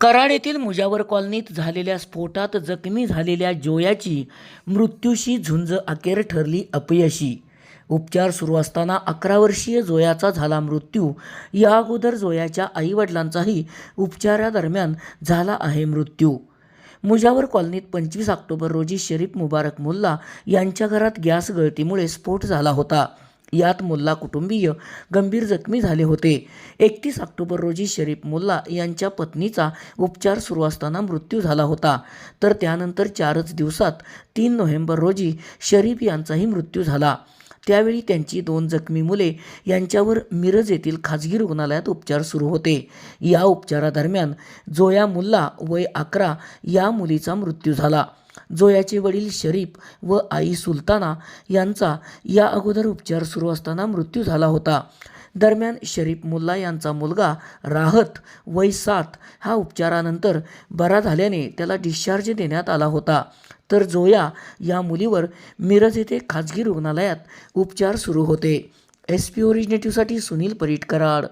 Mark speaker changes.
Speaker 1: कराड येथील मुजावर कॉलनीत झालेल्या स्फोटात जखमी झालेल्या जोयाची मृत्यूशी झुंज अखेर ठरली अपयशी. उपचार सुरू असताना अकरा वर्षीय जोयाचा झाला मृत्यू. या अगोदर जोयाच्या आईवडिलांचाही उपचारादरम्यान झाला आहे मृत्यू. मुजावर कॉलनीत पंचवीस ऑक्टोबर रोजी शरीफ मुबारक मुल्ला यांच्या घरात गॅस गळतीमुळे स्फोट झाला होता. यात मुल्ला कुटुंबीय गंभीर जखमी झाले होते. एकतीस ऑक्टोबर रोजी शरीफ मुल्ला यांच्या पत्नीचा उपचार सुरू असताना मृत्यू झाला होता. तर त्यानंतर चारच दिवसात तीन नोव्हेंबर रोजी शरीफ यांचाही मृत्यू झाला. त्यावेळी त्यांची दोन जखमी मुले यांच्यावर मिरज येथील खाजगी रुग्णालयात उपचार सुरू होते. या उपचारादरम्यान जोया मुल्ला वय अकरा या मुलीचा मृत्यू झाला. जोयाचे वडील शरीफ व आई सुलताना यांचा या अगोदर उपचार सुरू असताना मृत्यू झाला होता. दरम्यान शरीफ मुल्ला यांचा मुलगा राहत वय सात हा उपचारानंतर बरा झाल्याने त्याला डिस्चार्ज देण्यात आला होता. तर जोया या मुलीवर मिरज येथे खाजगी रुग्णालयात उपचार सुरू होते. एस पी ओरिजिनेटिव्हसाठी सुनील परीटकराड.